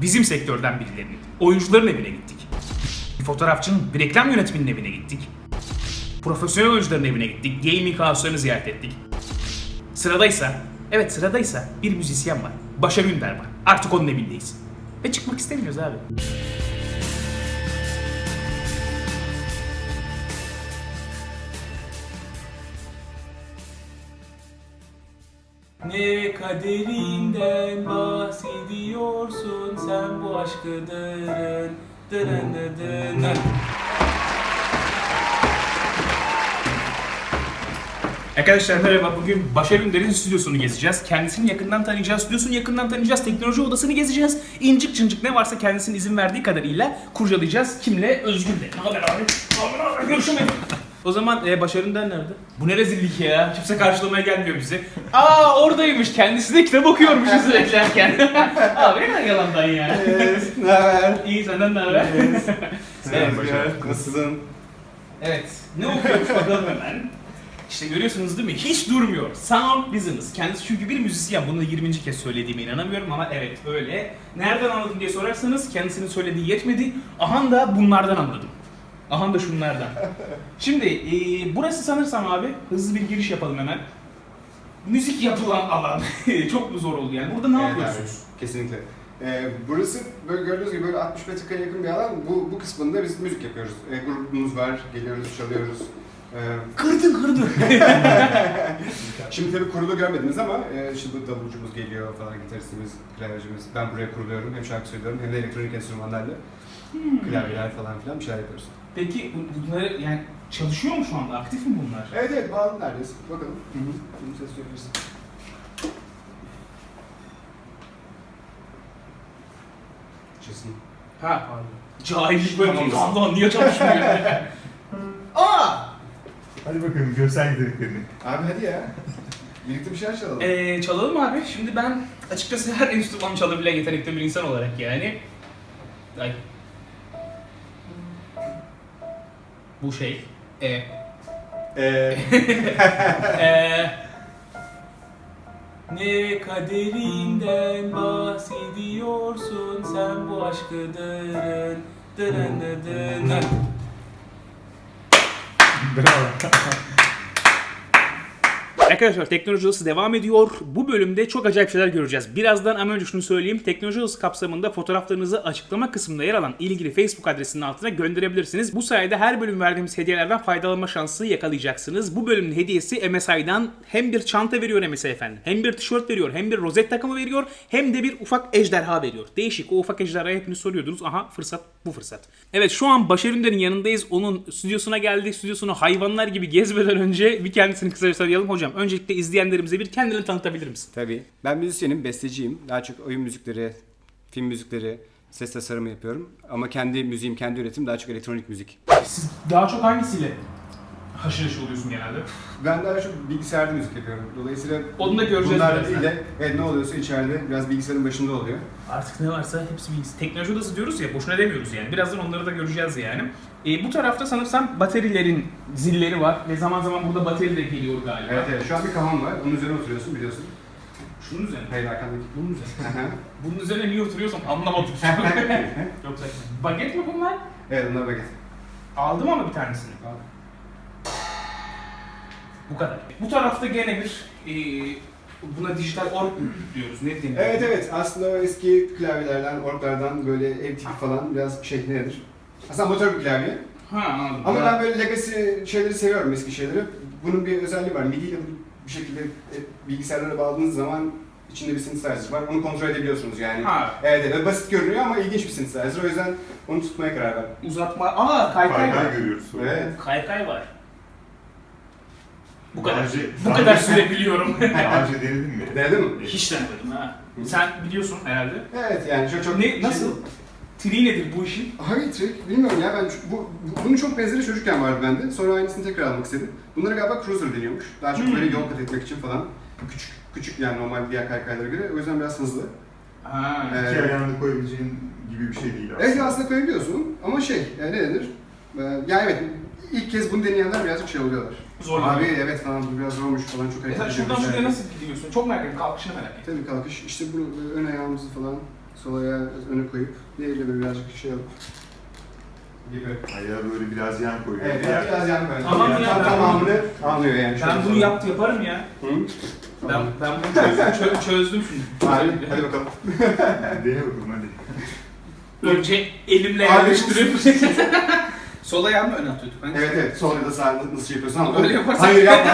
Bizim sektörden birilerinin, oyuncuların evine gittik. Bir fotoğrafçının, bir reklam yönetmeninin evine gittik. Profesyonel oyuncuların evine gittik. Gaming house'larını ziyaret ettik. Sıradaysa, evet sıradaysa bir müzisyen var. Başar Ünder var. Artık onun evindeyiz. Ve çıkmak istemiyoruz abi. Ne kaderinden bahsediyorsun sen bu aşkıdırın dırın dırın dırın. Arkadaşlar merhaba. Bugün Başar Ünder'in stüdyosunu gezeceğiz. Kendisini yakından tanıyacağız. Stüdyosunu yakından tanıyacağız. Teknoloji odasını gezeceğiz. İncik çıncık ne varsa kendisinin izin verdiği kadarıyla kurcalayacağız. Kimle? Özgür'le. Ne haber abi? Ne haber abi? Görüşemedik. O zaman e, Başar Ünder nerede? Bu ne rezillik ya? Kimse karşılamaya gelmiyor bizi. Aa oradaymış. Kendisi de kitap okuyormuşuz beklerken. abi ne kadar yalandan ya. Evet, ne haber? İyi senden ne haber? Selam Başar. Nasılsın? Evet. Ne okuyormuş bakalım hemen. İşte görüyorsunuz değil mi? Hiç durmuyor. Sound business. Kendisi çünkü bir müzisyen. Bunu 20. kez söylediğime inanamıyorum ama evet öyle. Nereden anladım diye sorarsanız kendisinin söylediği yetmedi. Ahan da bunlardan anladım. Ahan da şunlardan. Şimdi e, burası sanırsam abi hızlı bir giriş yapalım hemen. Müzik yapılan alan. Çok mu zor oldu yani? Burada ne Evet yapıyorsunuz? abi, Kesinlikle. Ee, burası böyle gördüğünüz gibi böyle 60 metrekare yakın bir alan. Bu, bu kısmında biz müzik yapıyoruz. Ee, grubumuz var, geliyoruz, çalıyoruz. Ee, Kırdın kırdın. şimdi tabii kurulu görmediniz ama e, şimdi davulcumuz geliyor falan, gitaristimiz, klavyecimiz. Ben buraya kuruluyorum, hem şarkı söylüyorum hem de elektronik enstrümanlarla. Klavyeler falan filan bir şeyler yapıyoruz. Peki bu- bunları yani çalışıyor mu şu anda? Aktif mi bunlar? Evet evet, bağlı neredeyiz? Bakalım. Hı hı. Ses duyabilirsin. Çesin. Ha pardon. Cahillik böyle Tamam. tamam. Allah niye çalışmıyor? Aa! Hadi bakalım göster yeteneklerini. Abi hadi ya. Birlikte bir şeyler çalalım. Ee, çalalım abi. Şimdi ben açıkçası her enstrüman çalabilen yetenekli bir insan olarak yani. Ay. Bu şey. E. Ee, e. Ne kaderinden bahsediyorsun sen bu aşkıdırın dırın dırın dırın. Bravo. Arkadaşlar teknoloji odası devam ediyor. Bu bölümde çok acayip şeyler göreceğiz. Birazdan ama önce şunu söyleyeyim. Teknoloji odası kapsamında fotoğraflarınızı açıklama kısmında yer alan ilgili Facebook adresinin altına gönderebilirsiniz. Bu sayede her bölüm verdiğimiz hediyelerden faydalanma şansı yakalayacaksınız. Bu bölümün hediyesi MSI'dan hem bir çanta veriyor MSI efendim. Hem bir tişört veriyor, hem bir rozet takımı veriyor, hem de bir ufak ejderha veriyor. Değişik. O ufak ejderhayı hepiniz soruyordunuz. Aha fırsat bu fırsat. Evet şu an Başar Ünder'in yanındayız. Onun stüdyosuna geldik. Stüdyosunu hayvanlar gibi gezmeden önce bir kendisini kısaca tanıyalım. Hocam öncelikle izleyenlerimize bir kendini tanıtabilir misin? tabii. Ben müzisyenim, besteciyim. Daha çok oyun müzikleri, film müzikleri, ses tasarımı yapıyorum. Ama kendi müziğim, kendi üretim daha çok elektronik müzik. Siz daha çok hangisiyle haşır neşir oluyorsun genelde? Ben daha çok bilgisayarda müzik yapıyorum. Dolayısıyla Onu da göreceğiz bunlarla birazdan. değil de evet, ne oluyorsa içeride biraz bilgisayarın başında oluyor. Artık ne varsa hepsi bilgisi. Teknoloji odası diyoruz ya boşuna demiyoruz yani. Birazdan onları da göreceğiz yani. E, bu tarafta sanırsam baterilerin zilleri var ve zaman zaman burada bateri de geliyor galiba. Evet evet. Şu an bir kafam var. Onun üzerine oturuyorsun biliyorsun. Şunun üzerine. Hayır arkandaki. Bunun üzerine. Bunun üzerine niye oturuyorsam anlamadım. Çok saçma. Baget mi bunlar? evet onlar baget. Aldım ama bir tanesini. Bu kadar. Bu tarafta gene bir e, buna dijital org diyoruz. Ne diyeyim? Evet evet. Aslında o eski klavyelerden, orklardan böyle ev tipi falan biraz şey nedir? Aslında motor bir klavye. Ha anladım. Ama Ya- ben böyle legacy şeyleri seviyorum eski şeyleri. Bunun bir özelliği var. MIDI ile bir şekilde e, bilgisayarlara bağladığınız zaman içinde bir synthesizer var. Onu kontrol edebiliyorsunuz yani. Ha, Evet, evet basit görünüyor ama ilginç bir synthesizer. O yüzden onu tutmaya karar verdim. uzatma. Aa kaykay var. Kaykay görüyoruz. Evet. Kaykay var. Bu kadar. Daha önce- Bu daha kadar önce- süre biliyorum. Daha önce denedin mi? Denedin mi? Hiç denemedim ha. Sen biliyorsun herhalde. Evet yani çok çok... Ne, nasıl? Tri nedir bu işin? Hangi trick? Bilmiyorum ya ben bu, bu- bunun çok benzeri çocukken vardı bende. Sonra aynısını tekrar almak istedim. Bunlara galiba cruiser deniyormuş. Daha çok Hmm. böyle yol kat etmek için falan. Küçük küçük yani normal diğer kaykaylara göre. O yüzden biraz hızlı. Ha. Evet. İki ayağını koyabileceğin gibi bir şey değil aslında. Evet aslında koyabiliyorsun ama şey yani ne denir? Ee, ya evet ilk kez bunu deneyenler birazcık şey oluyorlar. Zor. Abi evet falan bu biraz zormuş falan çok Mesela hareket şuradan ediyoruz şuraya nasıl gidiyorsun? Çok merak ettim. Kalkışını merak ettim. Tabii kalkış işte bu ön ayağımızı falan Sol ayağı öne koyup diğeriyle böyle birazcık şey alıp gibi. Ayağı böyle biraz yan koyuyor. Evet, Diğer- biraz yan böyle. Tamam ya, Tam ben- tamamını almıyor yani. Ben bunu yaptı yaparım ya. Hı? Ben, ben bunu çözdüm, çö- çözdüm şimdi. Hadi, hadi bakalım. Dene bakalım hadi. Önce elimle Abi, yerleştirip Sol ayağımı öne atıyorduk. Ben Evet evet, sol ya da sağ nasıl şey yapıyorsun ama Öyle yaparsan- Hayır yapma.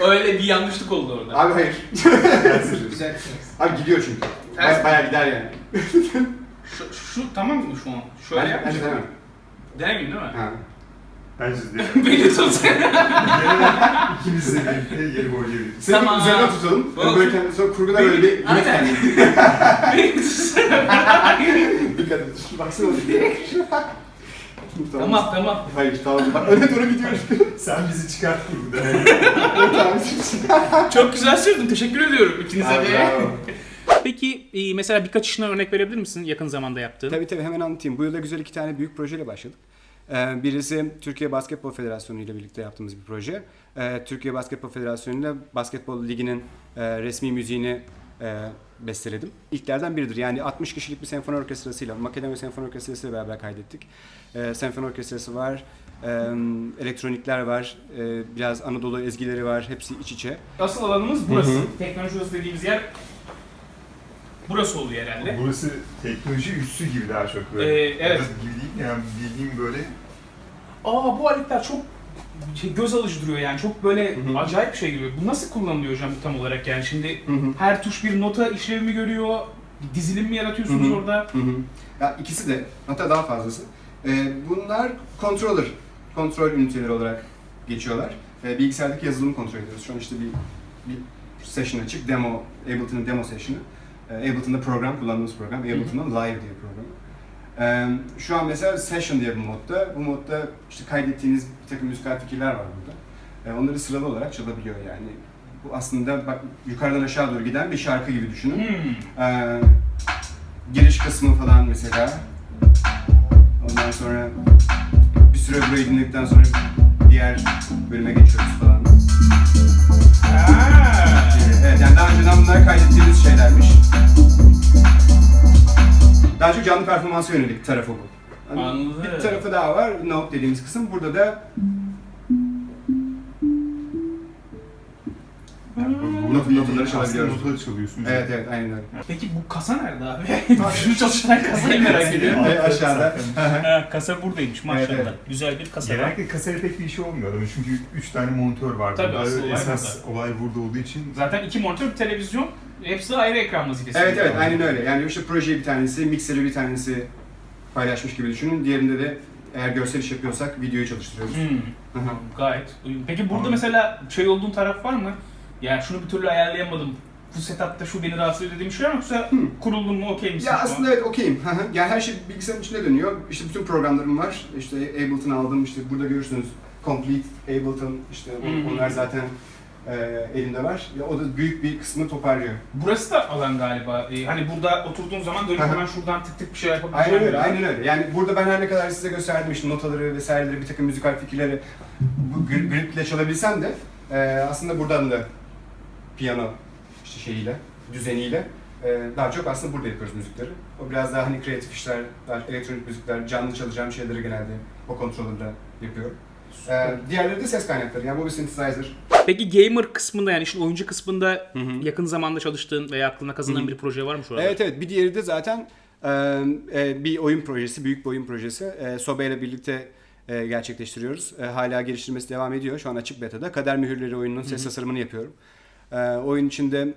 Öyle bir yanlışlık oldu orada. Abi hayır. Güzel. Abi gidiyor çünkü. Ters. Baya, bayağı gider yani. Şu, şu tamam mı şu an? Şöyle Bence- yapmış. bence tamam. Denemeyeyim değil mi? Ha. Bence de. Beni tut. İkimiz de birlikte yeri boyayabiliriz. Seni Tamam. üzerine tutalım. Tamam. Böyle kendini sonra kurguda böyle bir Aynen. kendini. Beni tut. Dikkat et. Baksana. tamam tamam. Hayır tamam. Bak öne doğru gidiyoruz. Sen bizi çıkart burada. tamam. Çok güzel sürdün. Teşekkür ediyorum ikinize de. bravo. Peki e, mesela birkaç işinden örnek verebilir misin yakın zamanda yaptığın? Tabii tabii hemen anlatayım. Bu yılda güzel iki tane büyük projeyle başladık. Ee, Birisi Türkiye Basketbol Federasyonu ile birlikte yaptığımız bir proje. Ee, Türkiye Basketbol Federasyonu ile Basketbol Ligi'nin e, resmi müziğini e, besteledim. İlklerden biridir. Yani 60 kişilik bir senfoni orkestrasıyla, Makedonya Senfoni Orkestrası ile beraber kaydettik. Ee, senfoni orkestrası var, e, elektronikler var, biraz Anadolu ezgileri var, hepsi iç içe. Asıl alanımız burası. Hı hı. Teknoloji odası dediğimiz yer burası oluyor herhalde. Burası teknoloji üssü gibi daha çok böyle. Ee, evet. Değil yani bildiğim böyle Aa bu aletler çok şey, göz alıcı duruyor yani. Çok böyle Hı hı. acayip bir şey gibi. Bu nasıl kullanılıyor hocam tam olarak yani? Şimdi Hı hı. her tuş bir nota işlevimi görüyor. Bir dizilim mi yaratıyorsunuz Hı hı. orada? Hı hı. Ya ikisi de hatta daha fazlası. Ee, bunlar controller, kontrol üniteleri olarak geçiyorlar. Ee, bilgisayardaki yazılımı kontrol ediyoruz. Şu an işte bir, bir session açık, demo, Ableton'ın demo session'ı. Ee, Ableton'da program, kullandığımız program, Ableton'ın Live diye program. Ee, şu an mesela session diye bir modda. Bu modda işte kaydettiğiniz bir takım müzikal fikirler var burada. Ee, onları sıralı olarak çalabiliyor yani. Bu aslında bak, yukarıdan aşağı doğru giden bir şarkı gibi düşünün. Ee, giriş kısmı falan mesela. Ondan sonra bir süre burayı dinledikten sonra diğer bölüme geçiyoruz falan. Aa. Evet, yani daha önceden bunlar kaydettiğimiz şeylermiş. Daha çok canlı performansa yönelik tarafı bu. Hani Anladım. Bir tarafı daha var, note dediğimiz kısım. Burada da yani bu- bu- notaları aslında çalabiliyoruz. Notaları çalıyorsunuz. evet evet aynen öyle. Peki bu kasa nerede abi? Şunu çalıştıran kasayı merak ediyorum. Evet, aşağıda. ha, kasa buradaymış maşallah. Evet, evet. Güzel bir kasa var. Genellikle kasayla pek bir işi olmuyor adamın çünkü 3 tane monitör var. Tabii, burada. asıl olay Esas olay burada olduğu için Zaten iki monitör, bir televizyon. Hepsi ayrı ekran vazifesi. Evet evet aynen öyle. Yani işte projeyi bir tanesi, mikseri bir tanesi paylaşmış gibi düşünün. Diğerinde de eğer görsel iş yapıyorsak videoyu çalıştırıyoruz. Hmm. Hı hı. Gayet. Peki burada Anladım. mesela şey olduğun taraf var mı? Yani şunu bir türlü ayarlayamadım. Bu setupta şu beni rahatsız ediyor dediğim şey var? Yoksa kuruldun mu okey misin? Ya şu an? aslında evet okeyim. Yani her şey bilgisayarın içinde dönüyor. İşte bütün programlarım var. İşte Ableton aldım. İşte burada görürsünüz Complete Ableton. İşte hı. onlar zaten e, elimde var. Ya o da büyük bir kısmı toparlıyor. Burası da alan galiba. Ee, hani burada oturduğun zaman dönüp hemen şuradan tık tık bir şey yapabileceğim. Aynen öyle, bir- aynen öyle. Yani burada ben her ne kadar size gösterdim işte notaları vesaireleri, bir takım müzikal fikirleri bu gri- griple çalabilsem de e, aslında buradan da piyano işte şeyiyle, düzeniyle e, daha çok aslında burada yapıyoruz müzikleri. O biraz daha hani kreatif işler, daha elektronik müzikler, canlı çalacağım şeyleri genelde o kontrolörde yapıyorum. E, diğerleri de ses kaynakları. Yani bu bir synthesizer. Peki gamer kısmında yani işin oyuncu kısmında yakın zamanda çalıştığın veya aklına kazınan bir proje var mı şu anda? Evet evet bir diğeri de zaten e, e, bir oyun projesi, büyük bir oyun projesi. E, Sobe ile birlikte e, gerçekleştiriyoruz. E, hala geliştirmesi devam ediyor. Şu an açık beta'da. Kader Mühürleri oyununun ses tasarımını yapıyorum. E, oyun içinde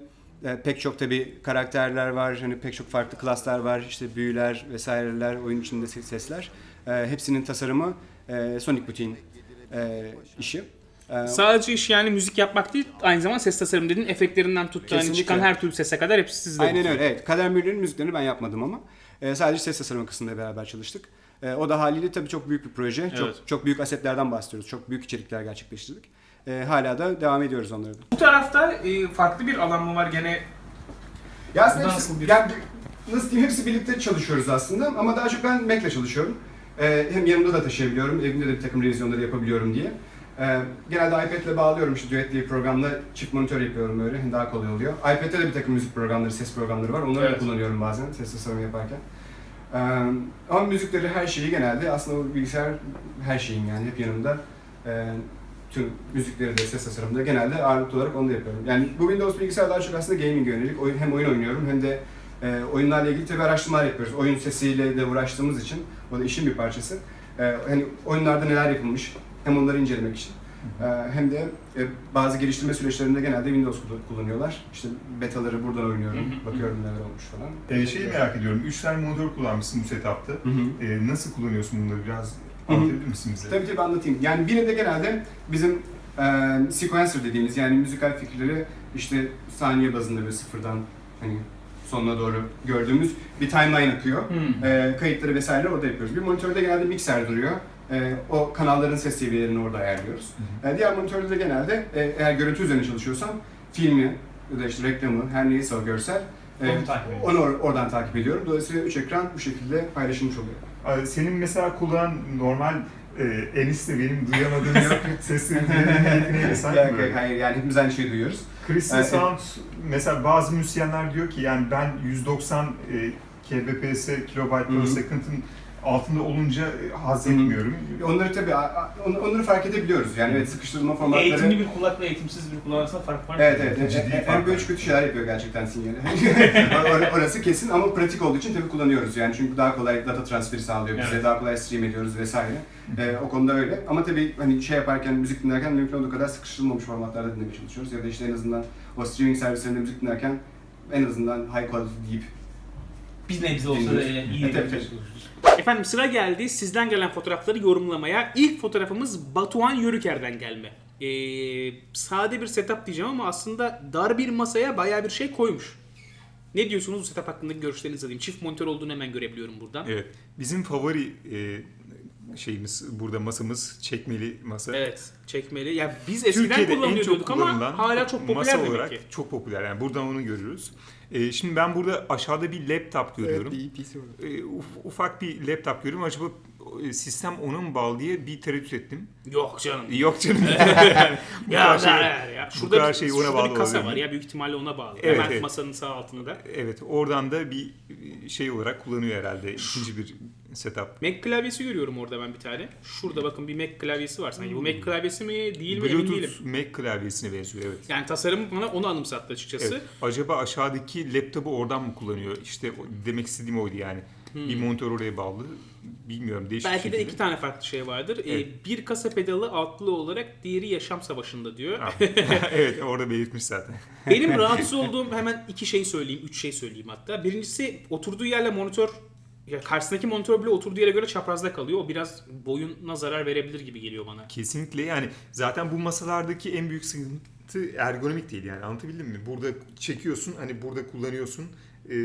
e, pek çok tabi karakterler var. Hani pek çok farklı klaslar var. İşte büyüler vesaireler, oyun içinde ses- sesler. E, hepsinin tasarımı e, Sonic Boot'in e, işi. E, Sadece iş yani müzik yapmak değil, aynı zamanda ses tasarım dediğin efektlerinden tut hani çıkan her türlü sese kadar hepsi sizde. Aynen öyle. Evet. Kader Mühürler'in müziklerini ben yapmadım ama e, sadece ses tasarımı kısmında beraber çalıştık. E, o da haliyle tabii çok büyük bir proje. Evet. Çok çok büyük asetlerden bahsediyoruz. Çok büyük içerikler gerçekleştirdik. E, hala da devam ediyoruz onları da. Bu tarafta e, farklı bir alan mı var gene? Ya aslında Nasıl hepsi, bir- yani nasıl diyeyim hepsi birlikte çalışıyoruz aslında ama daha çok ben Mac'le çalışıyorum. E, hem yanımda da taşıyabiliyorum, evimde de bir takım revizyonları yapabiliyorum diye. Ee, genelde iPad'le bağlıyorum işte Duet diye bir programla çift monitör yapıyorum böyle hani daha kolay oluyor. iPad'de de bir takım müzik programları, ses programları var. Onları Evet. da kullanıyorum bazen ses tasarımı yaparken. Ee, ama müzikleri her şeyi genelde aslında o bilgisayar her şeyin yani hep yanımda. Ee, tüm müzikleri de ses tasarımında genelde ağırlıklı olarak onu da yapıyorum. Yani bu Windows bilgisayar daha çok aslında gaming yönelik. Oyun, hem oyun oynuyorum hem de e, oyunlarla ilgili tabii araştırmalar yapıyoruz. Oyun sesiyle de uğraştığımız için o da işin bir parçası. Ee, hani oyunlarda neler yapılmış hem onları incelemek için. Ee, hem de e, bazı geliştirme süreçlerinde genelde Windows kullan- kullanıyorlar. İşte betaları buradan oynuyorum, bakıyorum neler olmuş falan. Ee, şeyi merak ediyorum. 3 tane monitör kullanmışsın bu setup'ta. Nasıl kullanıyorsun bunları biraz. Anlatabilir misin bize? Tabii tabii anlatayım. Yani birinde genelde bizim e, sequencer dediğimiz yani müzikal fikirleri işte saniye bazında böyle sıfırdan hani sonuna doğru gördüğümüz bir timeline akıyor. Hmm. E, kayıtları vesaire orada yapıyoruz. Bir monitörde genelde mikser duruyor. E, o kanalların ses seviyelerini orada ayarlıyoruz. E, diğer monitörde de genelde e, eğer görüntü üzerine çalışıyorsam filmi ya da işte reklamı her neyse o görsel e, Onu takip ediyorsun. onu or- oradan takip ediyorum. Dolayısıyla üç ekran bu şekilde paylaşılmış oluyor. Ee, Senin mesela kullanan normal e, Enis'le benim duyamadığım seslerin dinleyebilmeye sahip Yani, mi böyle? hayır, yani hepimiz aynı şeyi duyuyoruz. Crystal Evet. Sound mesela bazı müzisyenler diyor ki yani ben 190 e, kbps kilobyte Hı hı. per second'ın altında olunca e, haz etmiyorum. Onları tabii, on- onları fark edebiliyoruz. Yani evet sıkıştırılma formatları... Eğitimli bir kulakla eğitimsiz bir kulak arasında fark var mı? Evet evet. Ciddi E- e- fark MP3 var. kötü şeyler yapıyor gerçekten sinyali. Or- Orası kesin ama pratik olduğu için tabii kullanıyoruz. Yani çünkü daha kolay data transferi sağlıyor bize, Evet. daha kolay stream ediyoruz vesaire. E, o konuda öyle. Ama tabii hani şey yaparken, müzik dinlerken mümkün olduğu kadar sıkıştırılmamış formatlarda dinlemeye çalışıyoruz. Ya da işte en azından o streaming servislerinde müzik dinlerken en azından high quality deyip Biz nebze olsa da iyi çalışıyoruz. Efendim sıra geldi sizden gelen fotoğrafları yorumlamaya. İlk fotoğrafımız Batuhan Yörüker'den gelme. Ee, sade bir setup diyeceğim ama aslında dar bir masaya bayağı bir şey koymuş. Ne diyorsunuz bu setup hakkındaki görüşlerinizi alayım. Çift monitör olduğunu hemen görebiliyorum buradan. Evet. Bizim favori e, şeyimiz burada masamız çekmeli masa. Evet, çekmeli. Ya biz eskiden Türkiye'de en ama kullanılan hala çok popüler masa demek olarak ki. çok popüler. Yani buradan onu görüyoruz. E, şimdi ben burada aşağıda bir laptop görüyorum. E, uf- ufak bir laptop görüyorum. Acaba e, sistem ona mı bağlı diye bir tereddüt ettim. Yok canım. Yok canım. Bu Ya, kadar şey- ya, ya. Şurada, kadar bir, şey ona şurada bağlı bir kasa olabilir var ya büyük ihtimalle ona bağlı. Evet, Hemen evet. masanın sağ altında. Evet, oradan da bir şey olarak kullanıyor herhalde. ikinci bir setup. Mac klavyesi görüyorum orada ben bir tane. Şurada bakın bir Mac klavyesi var sanki. Bu Hmm. Mac klavyesi mi değil mi emin değilim. Bluetooth Mac klavyesine benziyor evet. Yani tasarım bana onu anımsattı açıkçası. Evet. Acaba aşağıdaki laptopu oradan mı kullanıyor? İşte o- demek istediğim oydu yani. Bir monitör oraya bağlı. Bilmiyorum değişik Hmm. Belki bir de şekilde. iki tane farklı şey vardır. Ee, Evet. bir kasa pedalı altlı olarak diğeri yaşam savaşında diyor. Ha. evet orada belirtmiş zaten. Benim rahatsız olduğum hemen iki şey söyleyeyim, üç şey söyleyeyim hatta. Birincisi oturduğu yerle monitör ya karşısındaki monitör bile oturduğu yere göre çaprazda kalıyor. O biraz boyuna zarar verebilir gibi geliyor bana. Kesinlikle yani zaten bu masalardaki en büyük sıkıntı ergonomik değil yani anlatabildim mi? Burada çekiyorsun hani burada kullanıyorsun. E,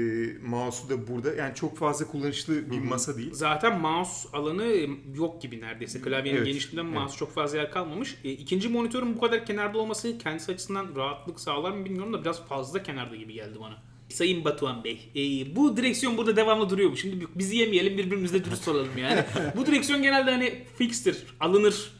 mouse'u da burada yani çok fazla kullanışlı bir masa değil. Zaten mouse alanı yok gibi neredeyse. Klavyenin Evet, genişliğinden evet. mouse çok fazla yer kalmamış. E, ikinci monitörün bu kadar kenarda olması kendisi açısından rahatlık sağlar mı bilmiyorum da biraz fazla kenarda gibi geldi bana. Sayın Batuhan Bey, e, bu direksiyon burada devamlı duruyor mu? Şimdi bizi yemeyelim birbirimizle dürüst olalım yani. bu direksiyon genelde hani fixtir, alınır,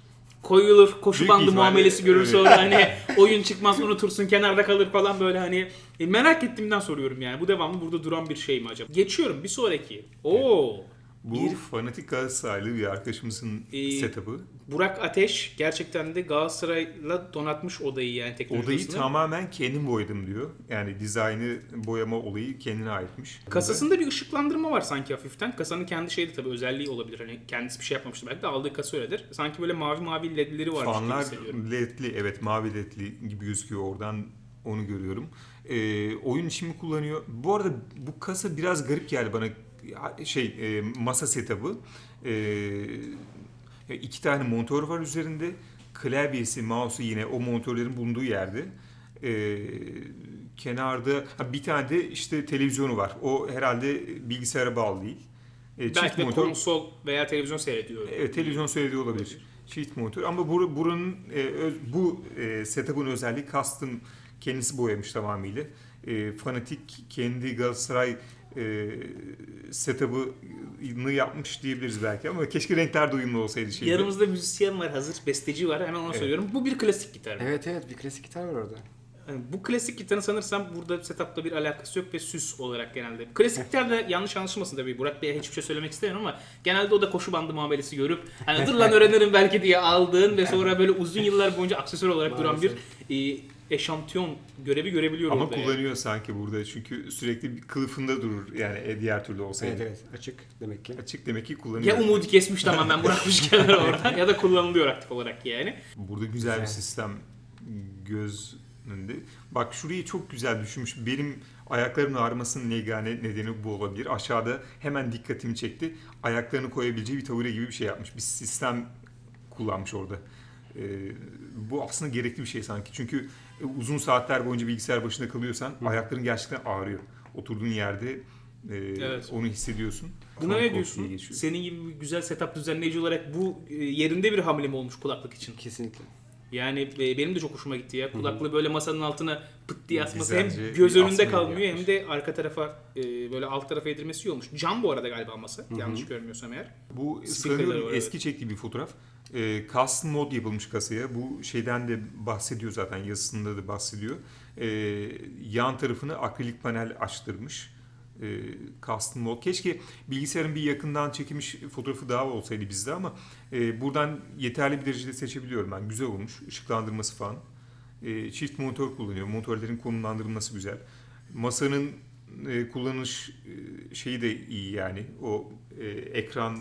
koyulur, koşu Büyük bandı muamelesi görür öyle. sonra hani oyun çıkmaz unutursun kenarda kalır falan böyle hani E, merak ettiğimden soruyorum yani bu devamlı burada duran bir şey mi acaba? Geçiyorum bir sonraki. Oo. Bu Bir- fanatik Galatasaraylı bir arkadaşımızın Ee, setup'ı. Burak Ateş gerçekten de Galatasaray'la donatmış odayı yani teknoloji Odayı tamamen kendim boyadım diyor. Yani dizaynı, boyama olayı kendine aitmiş. Kasasında bir ışıklandırma var sanki hafiften. Kasanın kendi şeyi de tabii özelliği olabilir. Hani kendisi bir şey yapmamıştır belki de aldığı kasa öyledir. Sanki böyle mavi mavi ledleri varmış Fanlar gibi hissediyorum. ledli, evet mavi ledli gibi gözüküyor oradan onu görüyorum. Ee, oyun için mi kullanıyor? Bu arada bu kasa biraz garip geldi bana. Şey e, masa setup'ı. Ee, iki tane monitör var üzerinde. Klavyesi, mouse'u yine o monitörlerin bulunduğu yerde. Ee, kenarda ha, bir tane de işte televizyonu var. O herhalde bilgisayara bağlı değil. Ee, Belki de monitör- konsol veya televizyon seyrediyor. Evet televizyon seyrediyor olabilir. Çift monitör ama bur- buranın e, öz- bu e, setup'ın özelliği custom kendisi boyamış tamamıyla. E, fanatik kendi Galatasaray e, e, setup'ını yapmış diyebiliriz belki ama keşke renkler de uyumlu olsaydı şeyde. Yanımızda müzisyen var hazır, besteci var. Hemen onu Evet. söylüyorum. Bu bir klasik gitar. Evet evet bir klasik gitar var orada. Yani bu klasik gitarın sanırsam burada setup'ta bir alakası yok ve süs olarak genelde. Klasik gitar da yanlış anlaşılmasın tabii. Burak Bey'e hiçbir şey söylemek istemiyorum ama genelde o da koşu bandı muamelesi görüp hani dur lan öğrenirim belki diye aldığın ve sonra böyle uzun yıllar boyunca aksesuar olarak duran bir e, eşantiyon görevi görebiliyor Ama orada yani. kullanıyor sanki burada çünkü sürekli bir kılıfında durur yani e, diğer türlü olsaydı. Evet evet açık demek ki. Açık demek ki kullanıyor. Ya umudu kesmiş tamamen bırakmış kenara oradan ya da kullanılıyor aktif olarak yani. Burada güzel, bir Güzel. sistem göz önünde. Bak şurayı çok güzel düşünmüş. Benim ayaklarımın ağrımasının yegane nedeni bu olabilir. Aşağıda hemen dikkatimi çekti. Ayaklarını koyabileceği bir tavure gibi bir şey yapmış. Bir sistem kullanmış orada. Ee, bu aslında gerekli bir şey sanki. Çünkü e, uzun saatler boyunca bilgisayar başında kalıyorsan ayakların gerçekten ağrıyor. Oturduğun yerde e, Evet. onu hissediyorsun. Buna ne diyorsun? Senin gibi bir güzel setup düzenleyici olarak bu e, yerinde bir hamle mi olmuş kulaklık için? Kesinlikle. Yani e, benim de çok hoşuma gitti ya. Kulaklığı böyle masanın altına pıt diye asması hem göz önünde kalmıyor hem yapmış. de arka tarafa e, böyle alt tarafa yedirmesi iyi olmuş. Cam bu arada galiba masa. Yanlış görmüyorsam eğer. Bu sanıyorum eski çektiği bir fotoğraf. E, custom mod yapılmış kasaya. Bu şeyden de bahsediyor zaten yazısında da bahsediyor. E, yan tarafını akrilik panel açtırmış. E, custom mod. Keşke bilgisayarın bir yakından çekilmiş fotoğrafı daha olsaydı bizde ama e, buradan yeterli bir derecede seçebiliyorum ben. Güzel olmuş. Işıklandırması falan. E, çift monitör kullanıyor. Monitörlerin konumlandırılması güzel. Masanın e, kullanış e, şeyi de iyi yani. O e, ekranla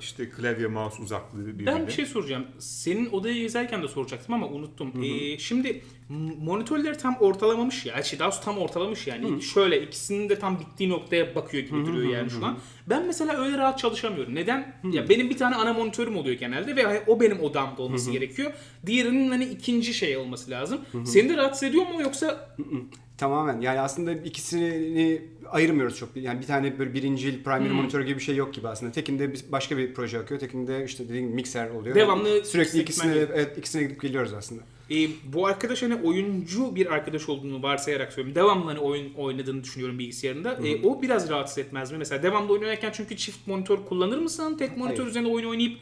işte klavye mouse uzaklığı birbirine. Ben bir şey soracağım. Senin odaya gezerken de soracaktım ama unuttum. E, şimdi m- monitörleri tam ortalamamış ya. Şey, daha doğrusu tam ortalamış yani. Şöyle ikisinin de tam bittiği noktaya bakıyor gibi duruyor yani şu an. Ben mesela öyle rahat çalışamıyorum. Neden? Ya benim bir tane ana monitörüm oluyor genelde ve o benim odamda olması gerekiyor. Diğerinin hani ikinci şey olması lazım. Seni de rahatsız ediyor mu yoksa Tamamen yani aslında ikisini ayırmıyoruz çok. Yani bir tane böyle birincil primary Hmm. monitör gibi bir şey yok gibi aslında. Tekinde başka bir proje akıyor. Tekinde işte dediğim gibi mikser oluyor. Devamlı Yani sürekli ikisine gitmen evet, ikisine gidip geliyoruz aslında. E, bu arkadaş hani oyuncu bir arkadaş olduğunu varsayarak söylüyorum. Devamlı hani oyun oynadığını düşünüyorum bilgisayarında. E, o biraz rahatsız etmez mi? Mesela devamlı oynarken çünkü çift monitör kullanır mısın? Tek monitör Hayır. üzerinde oyun oynayıp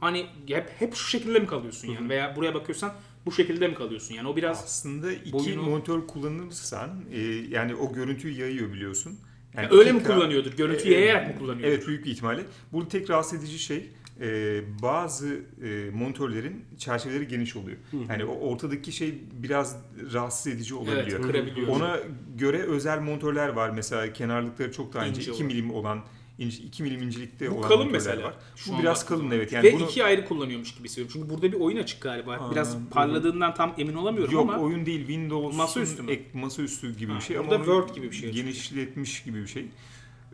hani hep, hep şu şekilde mi kalıyorsun yani? Veya buraya bakıyorsan bu şekilde mi kalıyorsun yani? O biraz Aslında iki Boyunu- monitör kullanırsan e, yani o görüntüyü yayıyor biliyorsun. Yani öyle mi kullanıyordur? Görüntüyü E, yayarak mı kullanıyordur? Evet büyük bir ihtimalle. Burada tek rahatsız edici şey e, bazı e, monitörlerin çerçeveleri geniş oluyor. Yani o ortadaki şey biraz rahatsız edici olabiliyor. Evet, kırabiliyor. Ona göre özel monitörler var. Mesela kenarlıkları çok daha ince, İnce 2 olan. milim olan, ince, 2 milim incelikte Bu olan kalın mesela. var. Şu Bu biraz kalın evet. Yani Ve bunu iki ayrı kullanıyormuş gibi hissediyorum. Çünkü burada bir oyun açık galiba. Biraz Aa, parladığından tam emin olamıyorum Yok ama oyun değil Windows Masaüstü mü? ek, masaüstü gibi Ha, bir şey burada ama Word gibi bir şey. genişletmiş gibi bir şey.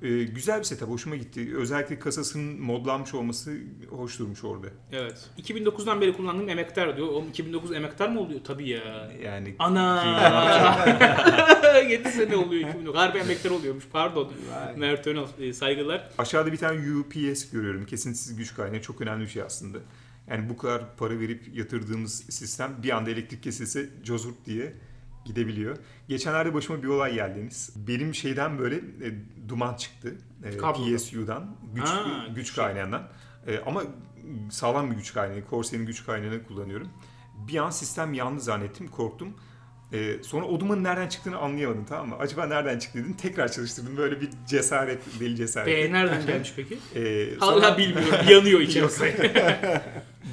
Ee, güzel bir setup hoşuma gitti. Özellikle kasasının modlanmış olması hoş durmuş orada. Evet. 2009'dan beri kullandığım emektar diyor. Oğlum 2009 emektar mı oluyor? Tabii ya. Yani Ana! 7 sene oluyor 2009. Harbi emektar oluyormuş. Pardon. Mert Önal e, saygılar. aşağıda bir tane UPS görüyorum. Kesintisiz güç kaynağı çok önemli bir şey aslında. Yani bu kadar para verip yatırdığımız sistem bir anda elektrik kesilse cozurt diye gidebiliyor. Geçenlerde başıma bir olay geldi Deniz. Benim şeyden böyle e, duman çıktı. E, Kablodan. PSU'dan, güç, Ha, güç güç. kaynağından. E, ama sağlam bir güç kaynağı. Corsair'in güç kaynağını kullanıyorum. Bir an sistem yandı zannettim, korktum. E, sonra o dumanın nereden çıktığını anlayamadım tamam mı? Acaba nereden çıktı dedim. Tekrar çalıştırdım. Böyle bir cesaret, deli cesaret. Be nereden gelmiş peki? E, Hala sonra bilmiyorum. Yanıyor içerisi.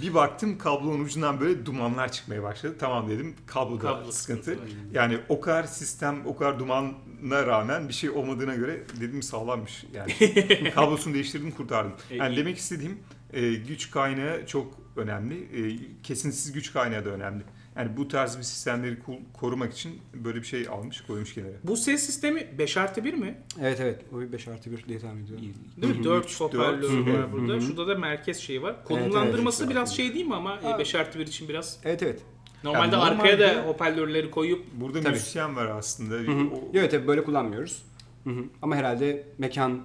bir baktım kablonun ucundan böyle dumanlar çıkmaya başladı. Tamam dedim kabloda Kablo sıkıntı. sıkıntı. Yani o kadar sistem, o kadar dumana rağmen bir şey olmadığına göre dedim sağlammış. Yani kablosunu değiştirdim kurtardım. E, Yani demek istediğim e, güç kaynağı çok önemli. E, kesintisiz güç kaynağı da önemli. Yani bu tarz bir sistemleri korumak için böyle bir şey almış, koymuş kenara. Bu ses sistemi 5 artı 1 mi? Evet evet. O bir 5 artı 1 diye tahmin ediyorum. Değil mi? 4 hoparlör var burada. Şurada da merkez şeyi var. Konumlandırması evet. biraz şey değil mi ama Ha. 5 artı 1 için biraz. Evet evet. Normalde Ya arkaya da normalde- hoparlörleri koyup Burada Tabii. müzisyen var aslında. Hı hı. O- Evet tabii böyle kullanmıyoruz. Hı hı. Ama herhalde mekanı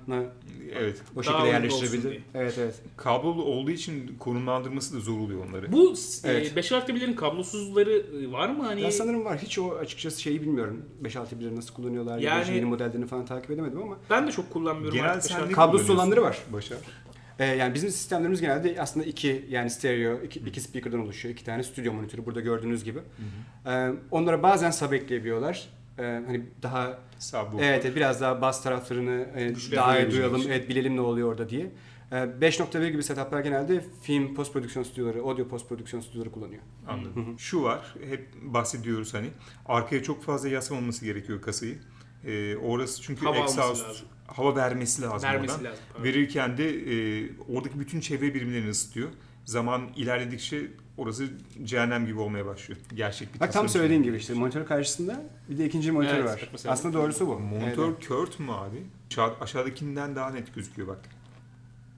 Evet. o şekilde uygun olsun diye. Evet evet. Kablolu olduğu için konumlandırması da zor oluyor onları. Bu Evet. e, 5 artı birlerin kablosuzları e, var mı? Hani Ya sanırım var. Hiç o açıkçası şeyi bilmiyorum. 5-6 bilir nasıl kullanıyorlar ya da Yani- işte yeni modellerini falan takip edemedim ama. ben de çok kullanmıyorum Genel artık. sen beş Kablosuz olanları var. Başar. Ee, yani bizim sistemlerimiz genelde aslında iki yani stereo, iki, iki speaker'dan oluşuyor. iki tane stüdyo monitörü burada gördüğünüz gibi. Ee, onlara bazen sub ekleyebiliyorlar. Ee, hani daha Subwoofer. evet biraz daha bas taraflarını e, daha iyi duyalım, için. evet bilelim ne oluyor orada diye. Ee, 5.1 gibi setuplar genelde film post prodüksiyon stüdyoları, audio post prodüksiyon stüdyoları kullanıyor. Anladım. Şu var, hep bahsediyoruz hani. Arkaya çok fazla yaslanmaması gerekiyor kasayı. Ee, orası çünkü Hava exhaust, hava vermesi lazım Vermesi oradan. lazım. Verirken de e, oradaki bütün çevre birimlerini ısıtıyor. Zaman ilerledikçe orası cehennem gibi olmaya başlıyor. Gerçek bir Bak tam söylediğin gibi işte monitör karşısında bir de ikinci monitör Evet, var. Aslında doğrusu bu. Monitör Evet. kört mü abi? Aşağı- aşağıdakinden daha net gözüküyor bak.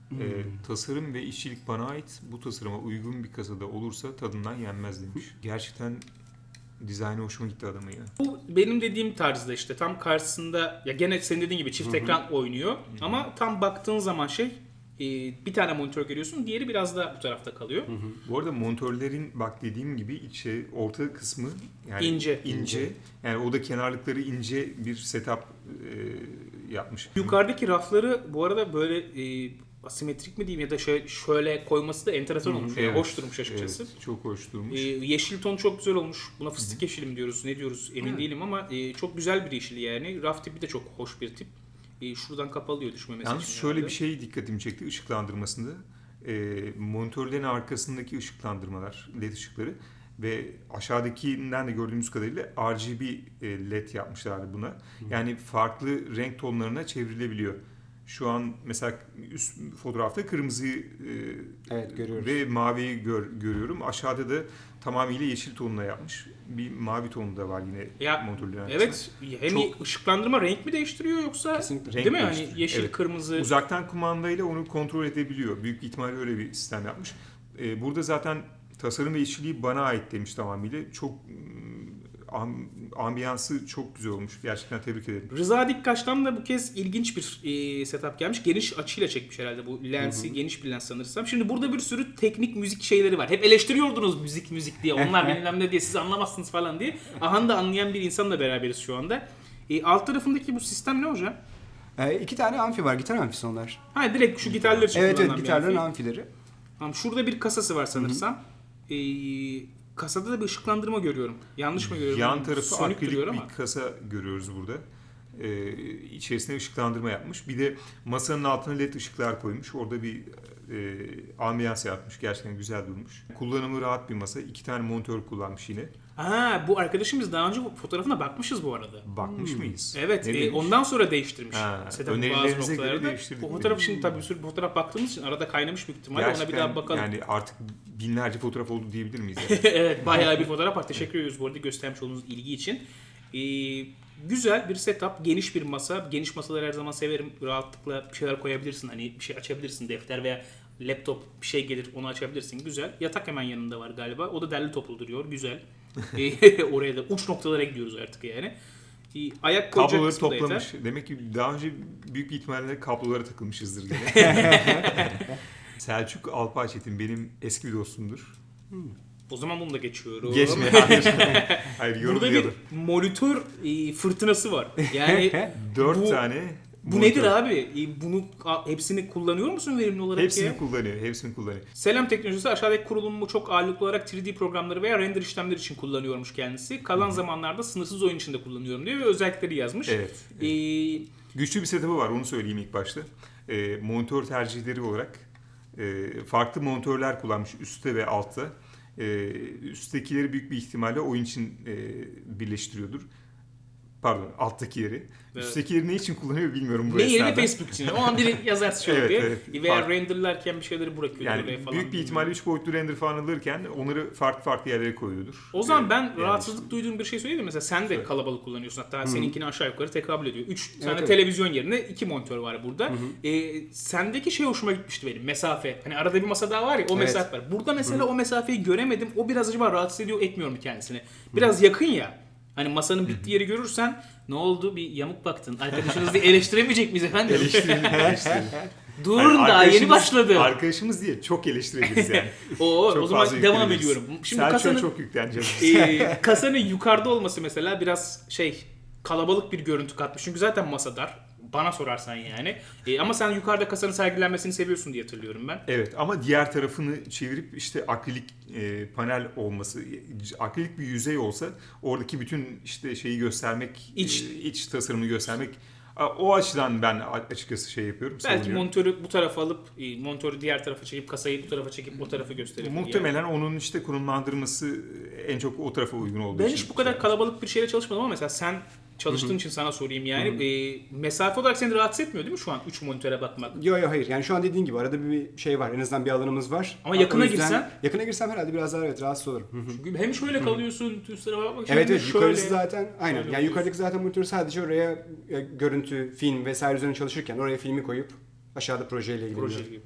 Hmm. Ee, tasarım ve işçilik bana ait. Bu tasarıma uygun bir kasada olursa tadından yenmez demiş. Gerçekten dizaynı hoşuma gitti adamın ya. Bu benim dediğim tarzda işte tam karşısında ya gene senin dediğin gibi çift ekran oynuyor ama tam baktığın zaman şey e, bir tane monitör görüyorsun diğeri biraz da bu tarafta kalıyor. Bu arada monitörlerin bak dediğim gibi içe orta kısmı yani İnce. ince. Yani o da kenarlıkları ince bir setup e, yapmış. Yukarıdaki rafları bu arada böyle e, asimetrik mi diyeyim ya da şöyle, şöyle koyması da enteresan olmuş. Yani Evet. hoş durmuş açıkçası. Evet, çok hoş durmuş. E, yeşil ton çok güzel olmuş. Buna fıstık yeşili mi diyoruz ne diyoruz emin değilim ama e, çok güzel bir yeşil yani. Raf tipi de çok hoş bir tip. E, şuradan kapalıyor düşmemesi Yalnız için şöyle herhalde. bir şey dikkatimi çekti ışıklandırmasında. E, monitörlerin arkasındaki ışıklandırmalar, led ışıkları ve aşağıdakinden de gördüğümüz kadarıyla RGB e, led yapmışlardı buna. Yani farklı renk tonlarına çevrilebiliyor. Şu an mesela üst fotoğrafta kırmızı e, Evet görüyoruz. ve maviyi gör- görüyorum. Aşağıda da tamamıyla yeşil tonuna yapmış. Bir mavi tonu da var yine Ya, arkasında. Evet hem Çok- ışıklandırma renk mi değiştiriyor yoksa Kesinlikle. değil mi hani yeşil Evet. kırmızı Uzaktan kumandayla onu kontrol edebiliyor. Büyük ihtimalle öyle bir sistem yapmış. Ee, burada zaten tasarım ve işçiliği bana ait demiş tamamıyla. Çok ambiyansı çok güzel olmuş. Gerçekten tebrik ederim. Rıza Dikkaş'tan da bu kez ilginç bir e, setup gelmiş. Geniş açıyla çekmiş herhalde bu lensi. Geniş bir lens sanırsam. Şimdi burada bir sürü teknik müzik şeyleri var. Hep eleştiriyordunuz müzik müzik diye. Onlar bilmem ne diye siz anlamazsınız falan diye. Ahan da anlayan bir insanla beraberiz şu anda. E, alt tarafındaki bu sistem ne hocam? Ee, iki tane amfi var. Gitar amfisi onlar. Ha direkt şu gitarlar için Evet evet gitarların amfi. amfileri. Tamam, şurada bir kasası var sanırsam. E, kasada da bir ışıklandırma görüyorum. Yanlış mı görüyorum? Yan tarafı Sönük akrilik bir kasa görüyoruz burada. Ee, içerisine ışıklandırma yapmış. Bir de masanın altına led ışıklar koymuş. Orada bir e, ambiyans yapmış. Gerçekten güzel durmuş. Kullanımı rahat bir masa. İki tane monitör kullanmış yine. Ha bu arkadaşımız daha önce bu fotoğrafına bakmışız bu arada. Bakmış mıyız? Evet, e, ondan sonra değiştirmiş. Ha, setup'ın bazı noktalarda. değiştirdik O fotoğraf şimdi tabii bir sürü fotoğraf baktığımız için arada kaynamış büyük ihtimalle. Ona bir Gerçekten daha bakalım. Yani artık binlerce fotoğraf oldu diyebilir miyiz? Yani? evet, bayağı bir fotoğraf var. Teşekkür ediyoruz bu arada göstermiş olduğunuz ilgi için. E, güzel bir setup, geniş bir masa. Geniş masaları her zaman severim. Rahatlıkla bir şeyler koyabilirsin. Hani bir şey açabilirsin, defter veya laptop bir şey gelir onu açabilirsin. Güzel. Yatak hemen yanında var galiba. O da derli toplu duruyor. Güzel. Oraya da uç noktalara gidiyoruz artık yani. Ayak koyacak Kabloları da yeter. toplamış. Demek ki daha önce büyük bir ihtimalle kablolara takılmışızdır gene. Selçuk Alpaçetin benim eski bir dostumdur. O zaman bunu da geçiyorum. Geçme. Hayır. Hayır Burada bir yorumlayalım. monitör e, fırtınası var. Yani Dört bu- tane bu monitör. nedir abi? E, bunu hepsini kullanıyor musun verimli olarak Hepsini ya? kullanıyor. Hepsini kullanıyor. Selam teknolojisi aşağıdaki kurulumu çok ağırlıklı olarak 3D programları veya render işlemleri için kullanıyormuş kendisi. Kalan zamanlarda sınırsız oyun içinde kullanıyorum diyor ve özellikleri yazmış. Evet. E, Güçlü bir setup'ı var onu söyleyeyim ilk başta. Ee, monitör tercihleri olarak e, farklı monitörler kullanmış üstte ve altta. Ee, üsttekileri büyük bir ihtimalle oyun için e, birleştiriyordur. Pardon alttakileri. Evet. Üsttekileri ne için kullanıyor bilmiyorum bu ne esnada. Facebook için. O an direkt yazarsın şöyle Evet, diye. evet. Veya Fark- renderlarken bir şeyleri bırakıyor oraya Yani falan. büyük bir ihtimalle 3 boyutlu render falan alırken onları farklı farklı yerlere koyuyordur. O zaman Ee, ben yani rahatsızlık duyduğum bir şey söyleyeyim? Mesela sen de Söyle. kalabalık kullanıyorsun. Hatta seninkini aşağı yukarı tekabül ediyor. 3 tane evet. televizyon yerine 2 monitör var burada. Ee, sendeki şey hoşuma gitmişti benim. Mesafe. Hani arada bir masa daha var ya o Evet. mesafe var. Burada mesela o mesafeyi göremedim. O biraz acaba rahatsız ediyor etmiyor mu kendisini? Biraz yakın ya. Hani masanın bittiği yeri görürsen ne oldu bir yamuk baktın. Arkadaşınızı eleştiremeyecek miyiz efendim? Eleştirelim, eleştirelim. Durun daha yeni arkadaşımız- başladı. Arkadaşımız diye çok eleştirebiliriz yani. Oo, Çok o zaman devam ediyorum. Şimdi Selçuk'a kasanın çok yükleneceğim. e, kasanın yukarıda olması mesela biraz şey kalabalık bir görüntü katmış. Çünkü zaten masa dar. Bana sorarsan yani. E, ama sen yukarıda kasanın sergilenmesini seviyorsun diye hatırlıyorum ben. Evet ama diğer tarafını çevirip işte akrilik e, panel olması, akrilik bir yüzey olsa oradaki bütün işte şeyi göstermek, İç- e, iç tasarımı göstermek o açıdan ben açıkçası şey yapıyorum. Belki savunuyorum. monitörü bu tarafa alıp e, monitörü diğer tarafa çekip kasayı bu tarafa çekip o tarafa gösterebilir. yani. Muhtemelen onun işte konumlandırması en çok o tarafa uygun olduğu Ben için. hiç bu kadar kalabalık bir şeyle çalışmadım ama mesela sen çalıştığın için sana sorayım yani. E, mesafe olarak seni rahatsız etmiyor değil mi şu an 3 monitöre bakmak? Yok yok hayır. Yani şu an dediğin gibi arada bir şey var. En azından bir alanımız var. Ama yakına yüzden- girsen? Yakına girsem herhalde biraz daha evet rahatsız olurum. Hı. Çünkü hem şöyle kalıyorsun üst tarafa bakmak için Evet evet şöyle. yukarısı zaten aynen. Şöyle Yani yukarıdaki zaten monitör sadece oraya e, görüntü, film vesaire üzerine çalışırken oraya filmi koyup aşağıda projeyle ilgili. proje gibi.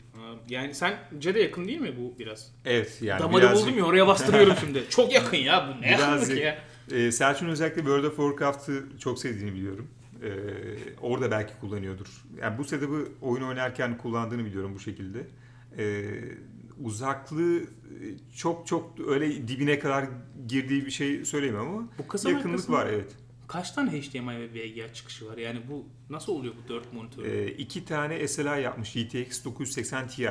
Yani sen de yakın değil mi bu biraz? Evet yani Damarı biraz- buldum ya oraya bastırıyorum şimdi. Çok yakın ya bu ne yakınlık yak- ya. Ee, Selçuk'un özellikle World of Warcraft'ı çok sevdiğini biliyorum. Ee, orada belki kullanıyordur. Yani bu setup'ı oyun oynarken kullandığını biliyorum bu şekilde. Ee, uzaklığı e, çok çok öyle dibine kadar girdiği bir şey söyleyemem ama Bu yakınlık var evet. Kaç tane HDMI ve VGA çıkışı var? Yani bu nasıl oluyor bu 4 monitör? Ee, iki tane SLI yapmış GTX 980 Ti.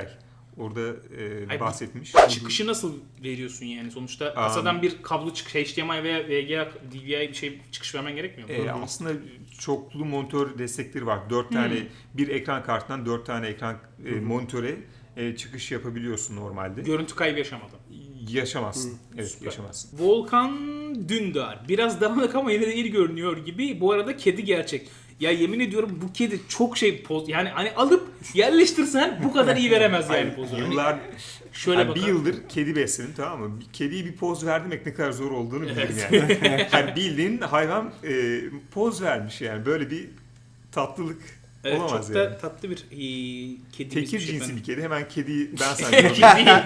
Orada e, Ay, bahsetmiş. Çıkışı nasıl veriyorsun yani? Sonuçta Um, kasadan bir kablo çıkış HDMI veya VGA, DVI bir şey çıkış vermen gerekmiyor mu? Ee, aslında çoklu monitör destekleri var. Dört tane bir ekran kartından dört tane ekran e, monitöre e, çıkış yapabiliyorsun normalde. Görüntü kaybı yaşamadım. Yaşamazsın. Evet, Süper. yaşamazsın. Volkan Dündar. Biraz dağınık ama yine de iyi görünüyor gibi. Bu arada kedi gerçek. Ya yemin ediyorum bu kedi çok şey poz yani hani alıp yerleştirsen bu kadar iyi veremez yani pozu. Hani yıllar şöyle yani bakar. bir yıldır kedi besledim tamam mı? Bir kediye bir poz vermek ne kadar zor olduğunu bilirim Evet. yani. yani bildiğin hayvan e, poz vermiş yani böyle bir tatlılık Evet, olamaz çok yani. da tatlı bir e, kedimiz. Tekir cinsi efendim. bir kedi hemen kediyi ben sanıyorum. Kedi.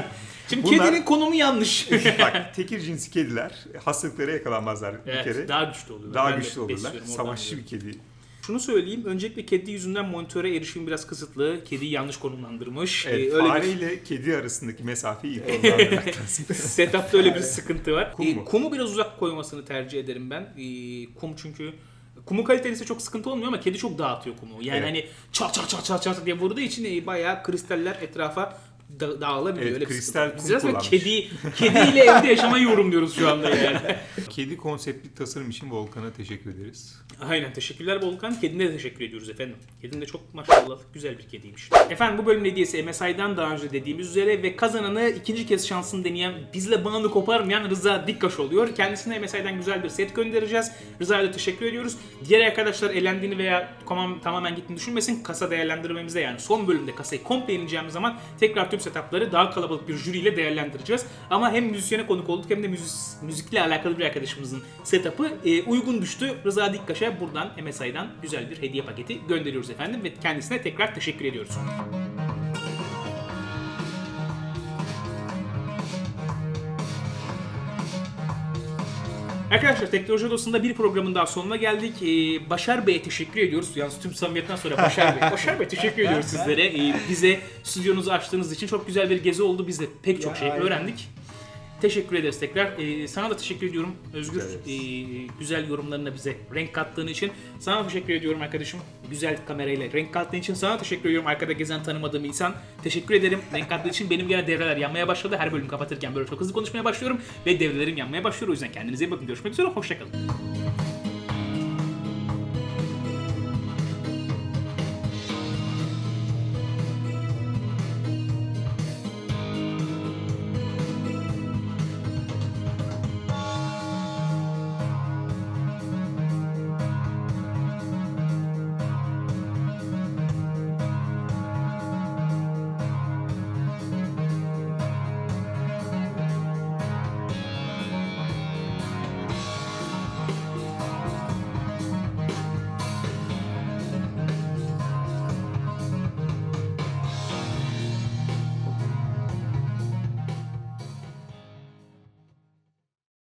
Şimdi Bunlar- kedinin konumu yanlış. Bak tekir cinsi kediler hastalıklara yakalanmazlar bir evet, kere. daha güçlü oluyorlar. Daha Ben de güçlü olurlar. besliyorum, oradan Savaşçı bir biliyorum. kedi. Şunu söyleyeyim. Öncelikle kedi yüzünden monitöre erişim biraz kısıtlı. Kediyi yanlış konumlandırmış. Evet, Ee, öyle fare bir ile kedi arasındaki mesafeyi iyi konumlandırmak lazım. setup'ta öyle bir sıkıntı var. Kum Ee, mu? kumu biraz uzak koymasını tercih ederim ben. Ee, kum çünkü kumu kalitelisi çok sıkıntı olmuyor ama kedi çok dağıtıyor kumu. Yani Evet. hani çat çat çat çat çat diye vurduğu için e, bayağı kristaller etrafa da- dağılabiliyor. Evet, öyle bir kristal sıkıntı. Biz kum resmen kullanmış. kedi, kediyle evde yaşamayı yorumluyoruz şu anda yani. kedi konseptli tasarım için Volkan'a teşekkür ederiz. Aynen teşekkürler Volkan. Kedine de teşekkür ediyoruz efendim. Kedin de çok maşallah güzel bir kediymiş. Efendim bu bölüm hediyesi MSI'dan daha önce dediğimiz üzere ve kazananı ikinci kez şansını deneyen bizle bağını koparmayan Rıza Dikkaş oluyor. Kendisine MSI'dan güzel bir set göndereceğiz. Rıza'ya da teşekkür ediyoruz. Diğer arkadaşlar elendiğini veya tamam, tamamen gittiğini düşünmesin. Kasa değerlendirmemizde yani son bölümde kasayı komple yenileceğimiz zaman tekrar tüm setupları daha kalabalık bir jüriyle değerlendireceğiz. Ama hem müzisyene konuk olduk hem de müzis- müzikle alakalı bir arkadaşımızın setup'ı e, uygun düştü. Rıza Dikkaş'a buradan MSI'dan güzel bir hediye paketi gönderiyoruz efendim ve kendisine tekrar teşekkür ediyoruz. Arkadaşlar Teknoloji Odası'nda bir programın daha sonuna geldik. Ee, Başar Bey'e teşekkür ediyoruz. Yalnız tüm samimiyetten sonra Başar Bey. Başar Bey teşekkür ediyoruz sizlere. Ee, bize stüdyonuzu açtığınız için çok güzel bir gezi oldu. Biz de pek çok şey öğrendik. Teşekkür ederiz tekrar. Ee, sana da teşekkür ediyorum Özgür. Ee, güzel yorumlarına bize renk kattığın için. Sana teşekkür ediyorum arkadaşım. Güzel kamerayla renk kattığın için. Sana teşekkür ediyorum arkada gezen tanımadığım insan. Teşekkür ederim renk kattığı için. Benim gene devreler yanmaya başladı. Her bölüm kapatırken böyle çok hızlı konuşmaya başlıyorum. Ve devrelerim yanmaya başlıyor. O yüzden kendinize iyi bakın. Görüşmek üzere. Hoşçakalın.